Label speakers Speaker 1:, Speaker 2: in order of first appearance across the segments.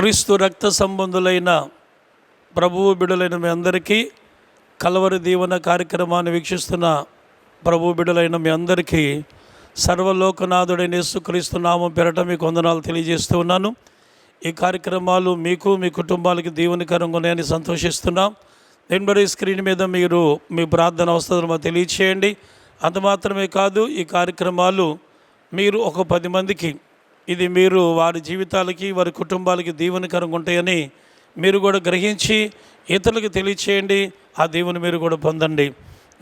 Speaker 1: క్రీస్తు రక్త సంబంధులైన ప్రభువు బిడలైన మీ అందరికీ కలవరి దీవెన కార్యక్రమాన్ని వీక్షిస్తున్న ప్రభు బిడలైన మీ అందరికీ సర్వలోకనాథుడైన యేసుక్రీస్తు నామం పెరట మీకు వందనాలు తెలియజేస్తూ ఉన్నాను. ఈ కార్యక్రమాలు మీకు మీ కుటుంబాలకి దీవెనకరంగా ఉన్నాయని సంతోషిస్తున్నాం. దీని స్క్రీన్ మీద మీరు మీ ప్రార్థన అవసరం తెలియచేయండి. అంత మాత్రమే కాదు ఈ కార్యక్రమాలు మీరు ఒక పది మందికి ఇది మీరు వారి జీవితాలకి వారి కుటుంబాలకి దీవెనకరంగా ఉంటాయని మీరు కూడా గ్రహించి ఇతరులకు తెలియచేయండి. ఆ దేవుని మీరు కూడా పొందండి.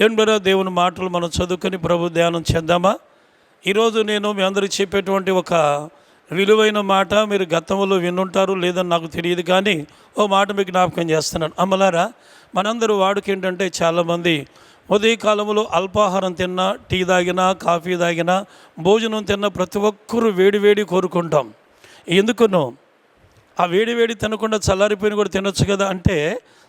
Speaker 1: దేవుని దేవుని మాటలు మనం చదువుకొని ప్రభు ధ్యానం చేద్దామా? ఈరోజు నేను మీ అందరికి చెప్పేటువంటి ఒక విలువైన మాట మీరు గతంలో వినుంటారు లేదని నాకు తెలియదు కానీ ఓ మాట మీకు జ్ఞాపకం చేస్తున్నాను. అమ్మలారా మనందరూ వాడుకేంటంటే చాలామంది ఉదయకాలంలో అల్పాహారం తిన్నా టీ తాగినా కాఫీ తాగినా భోజనం తిన్నా ప్రతి ఒక్కరూ వేడివేడి కోరుకుంటాం. ఎందుకునో? ఆ వేడివేడి తినకుండా చల్లారిపోయిన కూడా తినొచ్చు కదా అంటే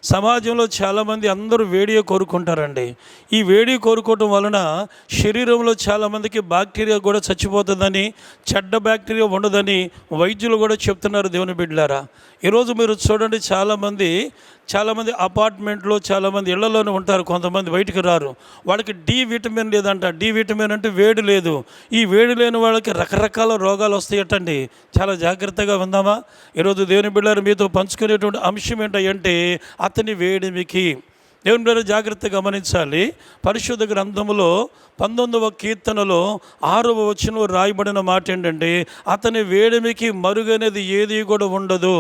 Speaker 1: సమాజంలో చాలామంది అందరూ వేడియో కోరుకుంటారండి. ఈ వేడి కోరుకోవటం వలన శరీరంలో చాలామందికి బ్యాక్టీరియా కూడా చచ్చిపోతుందని చెడ్డ బ్యాక్టీరియా ఉండదని వైద్యులు కూడా చెప్తున్నారు దేవుని బిడ్డలారా. ఈరోజు మీరు చూడండి చాలామంది చాలామంది అపార్ట్మెంట్లో చాలామంది ఇళ్ళలోనే ఉంటారు కొంతమంది బయటికి రారు. వాళ్ళకి డి విటమిన్ లేదంట. డి విటమిన్ అంటే వేడి లేదు. ఈ వేడి లేని వాళ్ళకి రకరకాల రోగాలు వస్తాయటండి. చాలా జాగ్రత్తగా ఉందామా ఈరోజు దేవుని బిడ్డలు మీతో పంచుకునేటువంటి అంశం ఏంటంటే అతని వేడిమికి దేవుని బిడ్డలు జాగ్రత్తగా గమనించాలి. పరిశుద్ధ గ్రంథములో పంతొమ్మిదవ కీర్తనలో ఆరవ వచనం రాయబడిన మాట ఏంటంటే అతని వేడిమికి మరుగనేది ఏది కూడా ఉండదు.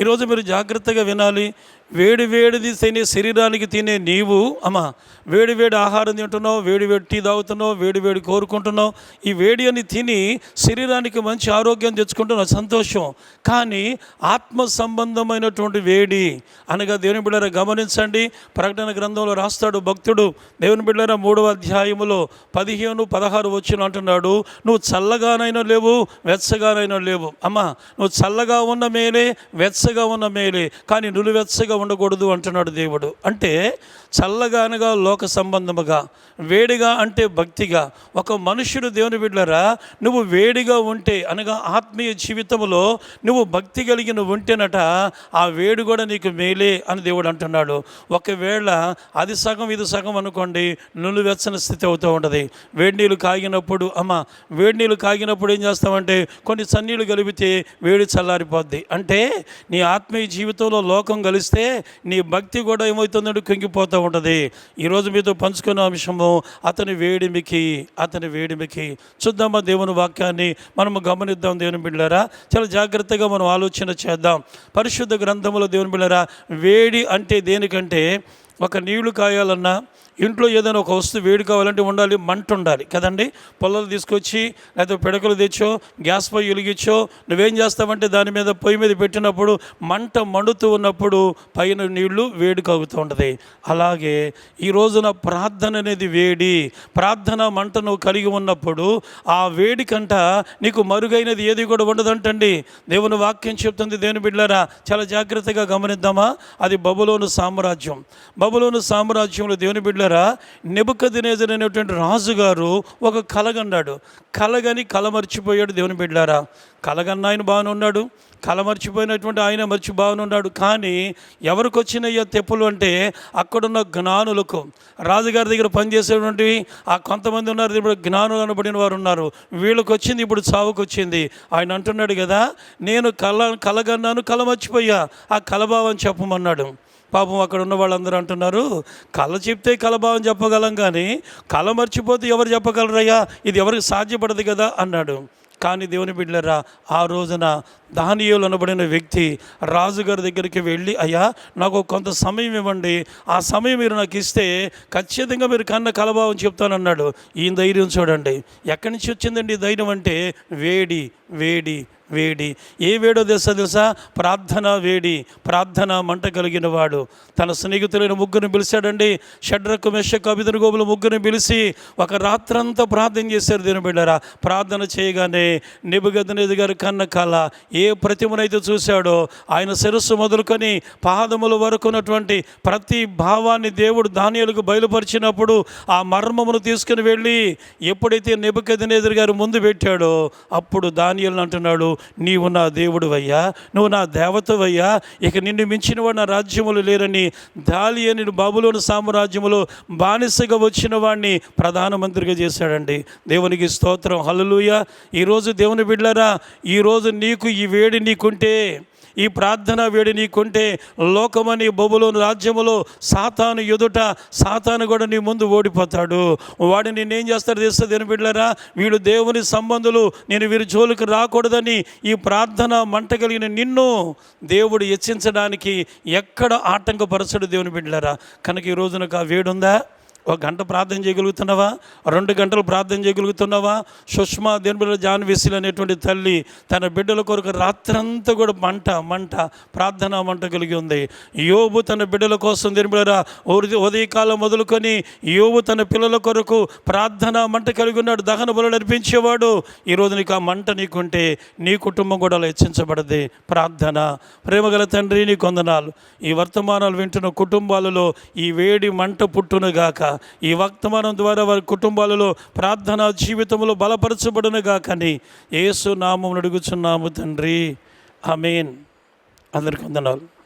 Speaker 1: ఈరోజు మీరు జాగ్రత్తగా వినాలి. వేడి వేడిది తినే శరీరానికి తినే నీవు అమ్మా వేడి వేడి ఆహారం తింటున్నావు వేడి వేడి టీ తాగుతున్నావు వేడి వేడి కోరుకుంటున్నావు ఈ వేడి అని తిని శరీరానికి మంచి ఆరోగ్యం తెచ్చుకుంటున్నావు సంతోషం. కానీ ఆత్మ సంబంధమైనటువంటి వేడి అనగా దేవుని బిడ్డర గమనించండి. ప్రకటన గ్రంథంలో రాస్తాడు భక్తుడు దేవుని బిడ్డర మూడవ అధ్యాయములో పదిహేను పదహారు వచ్చిన అంటున్నాడు నువ్వు చల్లగానైనా లేవు వెచ్చగానైనా లేవు. అమ్మా నువ్వు చల్లగా ఉన్న మేలే వెచ్చగా ఉన్న మేలే. కానీ నులువెచ్చగా ఉండకూడదు అంటున్నాడు దేవుడు. అంటే చల్లగా అనగా లోక సంబంధముగా వేడిగా అంటే భక్తిగా ఒక మనుష్యుడు దేవుని బిడ్డరా నువ్వు వేడిగా ఉంటే అనగా ఆత్మీయ జీవితంలో నువ్వు భక్తి కలిగిన ఉంటేనట ఆ వేడి కూడా నీకు మేలే అని దేవుడు అంటున్నాడు. ఒకవేళ అది సగం ఇది సగం అనుకోండి నువ్వు వెచ్చని స్థితి అవుతూ ఉంటుంది. వేడి నీళ్ళు కాగినప్పుడు అమ్మ వేడి నీళ్ళు కాగినప్పుడు ఏం చేస్తామంటే కొన్ని చన్నీళ్ళు కలిపితే వేడి చల్లారిపోద్ది. అంటే నీ ఆత్మీయ జీవితంలో లోకం కలిస్తే నీ భక్తి కూడా ఏమవుతుందంటే కుంగిపోతూ ఉంటుంది. ఈరోజు మీతో పంచుకున్న అంశము అతని వేడిమికి అతని వేడిమికి చూద్దామా దేవుని వాక్యాన్ని. మనము గమనిద్దాం దేవుని బిళ్ళారా చాలా జాగ్రత్తగా మనం ఆలోచన చేద్దాం. పరిశుద్ధ గ్రంథంలో దేవుని బిళ్ళారా వేడి అంటే దేనికంటే ఒక నీళ్ళు కాయాలన్నా ఇంట్లో ఏదైనా ఒక వస్తువు వేడి కావాలంటే ఉండాలి మంట ఉండాలి. కదండి? పొల్లలు తీసుకొచ్చి లేకపోతే పిడకలు తెచ్చో గ్యాస్ పొయ్యి వెలిగించో నువ్వేం చేస్తావంటే దాని మీద పొయ్యి మీద పెట్టినప్పుడు మంట మండుతూ ఉన్నప్పుడు పైన నీళ్ళు వేడి కాగుతూ ఉంటుంది. అలాగే ఈ రోజున ప్రార్థన అనేది వేడి. ప్రార్థన మంటను కలిగి ఉన్నప్పుడు ఆ వేడి కంట నీకు మరుగైనది ఏది కూడా ఉండదంటండి. దేవుని వాక్యం చెప్తుంది దేవుని బిడ్డారా చాలా జాగ్రత్తగా గమనిద్దామా? అది బబులోను సామ్రాజ్యం. బబులోను సామ్రాజ్యంలో దేవుని బిడ్డారా నెబుకదినేజర్ అనేటువంటి రాజుగారు ఒక కలగన్నాడు. కలగని కల మర్చిపోయాడు దేవుని బిడ్డారా. కలగన్న ఆయన బాగానే ఉన్నాడు. కళ మర్చిపోయినటువంటి ఆయన మర్చి బాగానే ఉన్నాడు కానీ ఎవరికి వచ్చినాయో తెప్పులు అంటే అక్కడున్న జ్ఞానులకు. రాజుగారి దగ్గర పనిచేసేటువంటి ఆ కొంతమంది ఉన్నారు. ఇప్పుడు జ్ఞానులు అనబడిన వారు ఉన్నారు. వీళ్ళకి వచ్చింది ఇప్పుడు చావుకు వచ్చింది ఆయన అంటున్నాడు కదా నేను కల కలగన్నాను కల మర్చిపోయా ఆ కలభావం చెప్పమన్నాడు. పాపం అక్కడ ఉన్న వాళ్ళందరూ అంటున్నారు కళ చెప్తే కలభావం చెప్పగలం కానీ కళ మర్చిపోతే ఎవరు చెప్పగలరయ్యా? ఇది ఎవరికి సాధ్యపడదు కదా అన్నాడు. కానీ దేవుని బిడ్డలరా ఆ రోజున దానియోలు అనబడిన వ్యక్తి రాజుగారి దగ్గరికి వెళ్ళి అయ్యా నాకు కొంత సమయం ఇవ్వండి. ఆ సమయం మీరు నాకు ఇస్తే ఖచ్చితంగా మీరు కన్న కలభావం చెప్తానన్నాడు. ఈ ధైర్యం చూడండి. ఎక్కడి నుంచి వచ్చిందండి ధైర్యం అంటే వేడి వేడి వేడి. ఏ వేడో తెలుసా తెలుసా? ప్రార్థన వేడి ప్రార్థన మంట కలిగిన వాడు. తన స్నేహితులైన ముగ్గురిని పిలిచాడండి. షడ్రకు మెషక్ అభిధన గోపుల ముగ్గురిని పిలిచి ఒక రాత్రంతా ప్రార్థన చేశారు దీని బిడ్డరా. ప్రార్థన చేయగానే నిబుగదనేది గారు కన్న కళ ఏ ప్రతిమనైతే చూశాడో ఆయన శిరస్సు మొదలుకొని పాదముల వరకు ఉన్నటువంటి ప్రతి భావాన్ని దేవుడు ధాన్యాలకు బయలుపరిచినప్పుడు ఆ మర్మమును తీసుకుని వెళ్ళి ఎప్పుడైతే నిబుగదనేది గారు ముందు పెట్టాడో అప్పుడు దానియలను అంటున్నాడు నీవు నా దేవుడు అయ్యా నువ్వు నా దేవతవయ్యా ఇక నిన్ను మించిన వాడు నా రాజ్యములు లేరని దాలి అని బాబులోని సామ్రాజ్యములో బానిసగా వచ్చిన వాడిని ప్రధానమంత్రిగా చేశాడండి. దేవునికి స్తోత్రం. హలలుయ ఈరోజు దేవుని బిడ్డలరా ఈరోజు నీకు ఈ వేడి నీకుంటే ఈ ప్రార్థన వేడి నీకుంటే లోకమని బొబులోని రాజ్యములో సాతాను ఎదుట సాతాను కూడా నీ ముందు ఓడిపోతాడు. వాడిని నేనేం చేస్తాడు తెస్తా దేని బిడ్డలారా? వీడు దేవుని సంబంధులు నేను వీరి జోలికి రాకూడదని ఈ ప్రార్థన మంట కలిగిన నిన్ను దేవుడు హెచ్చించడానికి ఎక్కడ ఆటంకపరచడు దేవుని బిడ్డలారా? కనుక ఈ రోజునకు ఆ వేడుందా? ఒక గంట ప్రార్థన చేయగలుగుతున్నావా? రెండు గంటలు ప్రార్థన చేయగలుగుతున్నావా? సుష్మా దేనిబిడ్డ జాన్ విసిల్ అనేటువంటి తల్లి తన బిడ్డల కొరకు రాత్రంతా కూడా మంట మంట ప్రార్థన మంట కలిగి ఉంది. యోబు తన బిడ్డల కోసం దేనిబిడ్డ ఉదయకాలం మొదలుకొని యోబు తన పిల్లల కొరకు ప్రార్థన మంట కలిగి ఉన్నాడు. దహన బలు నడిపించేవాడు ఈరోజు నీకు ఆ మంట నీకుంటే నీ కుటుంబం కూడా అలా హెచ్చించబడది. ప్రార్థన. ప్రేమగల తండ్రి నీ కొందనాలు ఈ వర్తమానాలు వింటున్న కుటుంబాలలో ఈ వేడి మంట పుట్టునుగాక ఈ వర్తమానం ద్వారా వారి కుటుంబాలలో ప్రార్థనా జీవితంలో బలపరచబడునుగా. కానీ ఏసు నామం అడుగుచున్నాము తండ్రి. ఆమెన్. అందరికి వందనాలు.